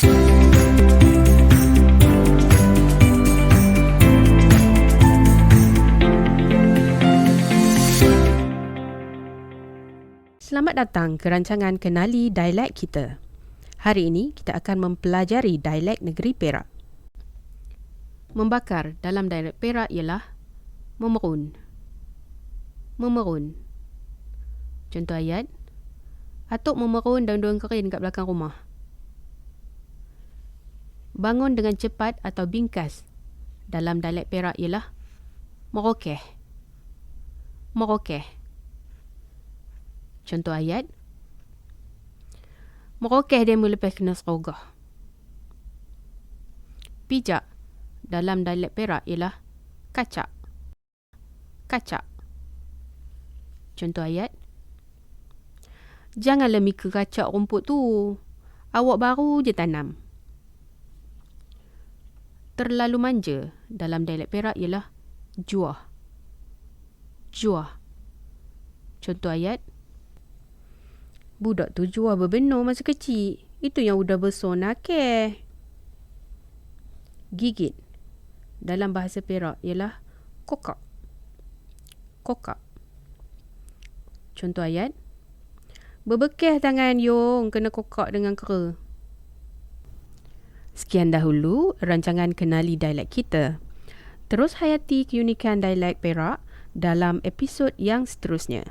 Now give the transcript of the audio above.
Selamat datang ke rancangan Kenali Dialek Kita. Hari ini kita akan mempelajari dialek negeri Perak. Membakar dalam dialek Perak ialah memerun. Memerun. Contoh ayat. Atuk memerun daun-daun kering kat belakang rumah. Bangun dengan cepat atau bingkas dalam dialek Perak ialah merokeh. Merokeh. Contoh ayat. Merokeh dia melepas kena serogah. Pijak dalam dialek Perak ialah kacak. Kacak. Contoh ayat. Janganlah mika kacak rumput tu. Awak baru je tanam. Terlalu manja dalam dialek Perak ialah juah. Juah. Contoh ayat. Budak tu jual berbenur masa kecil. Itu yang udah besar nakeh. Gigit. Dalam bahasa Perak ialah kokak. Kokak. Contoh ayat. Berbekeh tangan Yong kena kokak dengan kera. Sekian dahulu rancangan kenali dialek kita. Terus hayati keunikan dialek Perak dalam episod yang seterusnya.